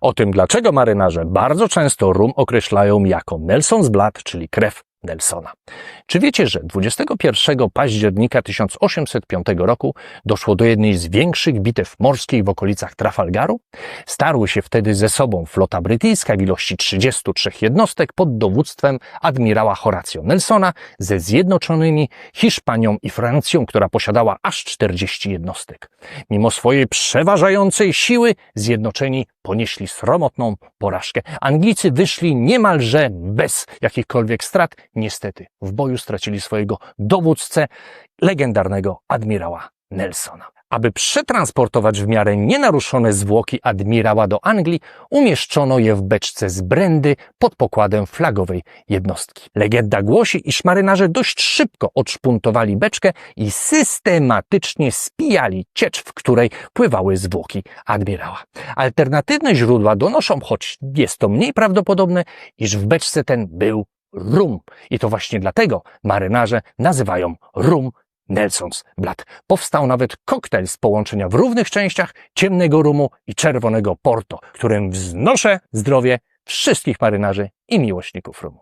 O tym, dlaczego marynarze bardzo często rum określają jako Nelson's Blood, czyli krew Nelsona. Czy wiecie, że 21 października 1805 roku doszło do jednej z większych bitew morskich w okolicach Trafalgaru? Starły się wtedy ze sobą flota brytyjska w ilości 33 jednostek pod dowództwem admirała Horatio Nelsona ze zjednoczonymi Hiszpanią i Francją, która posiadała aż 40 jednostek. Mimo swojej przeważającej siły zjednoczeni ponieśli sromotną porażkę. Anglicy wyszli niemalże bez jakichkolwiek strat. Niestety w boju stracili swojego dowódcę, legendarnego admirała Nelsona. Aby przetransportować w miarę nienaruszone zwłoki admirała do Anglii, umieszczono je w beczce z brandy pod pokładem flagowej jednostki. Legenda głosi, iż marynarze dość szybko odszpuntowali beczkę i systematycznie spijali ciecz, w której pływały zwłoki admirała. Alternatywne źródła donoszą, choć jest to mniej prawdopodobne, iż w beczce ten był rum. I to właśnie dlatego marynarze nazywają rum Nelson's Blood. Powstał nawet koktajl z połączenia w równych częściach ciemnego rumu i czerwonego porto, którym wznoszę zdrowie wszystkich marynarzy i miłośników rumu.